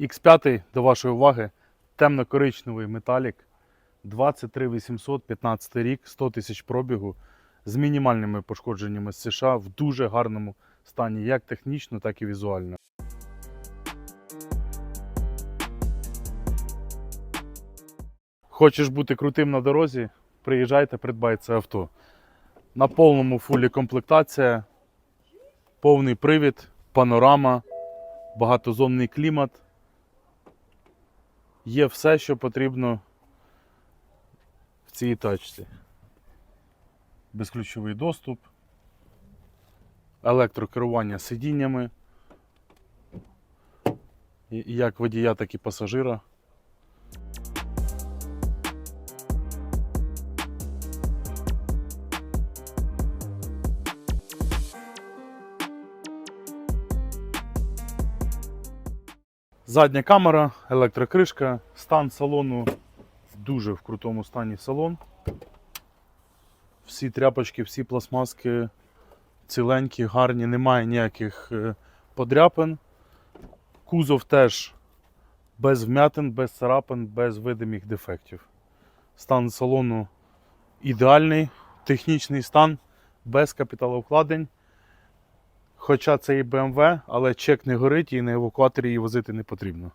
X5 до вашої уваги. Темно-коричневий металік. 23 800, 15 рік, 100 тисяч пробігу з мінімальними пошкодженнями з США в дуже гарному стані, як технічно, так і візуально. Хочеш бути крутим на дорозі? Приїжджайте, придбай це авто. На повному фулі комплектація, повний привід, панорама, багатозонний клімат. Є все, що потрібно в цій тачці. Безключовий доступ, електрокерування сидіннями, як водія, так і пасажира. Задня камера, електрокришка, стан салону дуже в крутому стані салон. Всі тряпочки, всі пластмаски ціленькі, гарні, немає ніяких е, подряпин. Кузов теж без вмятин, без царапин, без видимих дефектів. Стан салону ідеальний, технічний стан, без капіталовкладень. Хоча це і BMW, але чек не горить і на евакуаторі її возити не потрібно.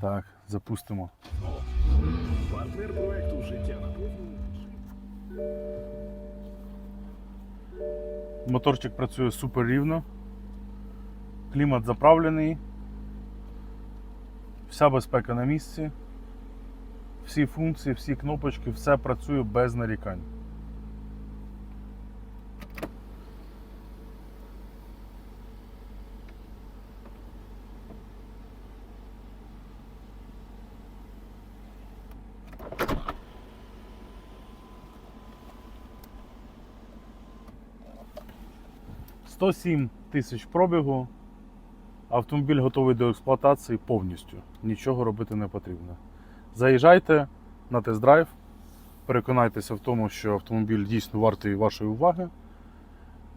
Так, запустимо. Партнер проекту життя. Моторчик працює супер рівно. Клімат заправлений. Вся безпека на місці. Всі функції, всі кнопочки, все працює без нарікань. «107 тисяч пробігу. Автомобіль готовий до експлуатації повністю. Нічого робити не потрібно. Заїжджайте на тест-драйв, переконайтеся в тому, що автомобіль дійсно вартий вашої уваги.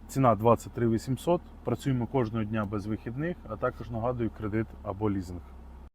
Ціна 23 800. Працюємо кожного дня без вихідних, а також нагадую кредит або лізинг.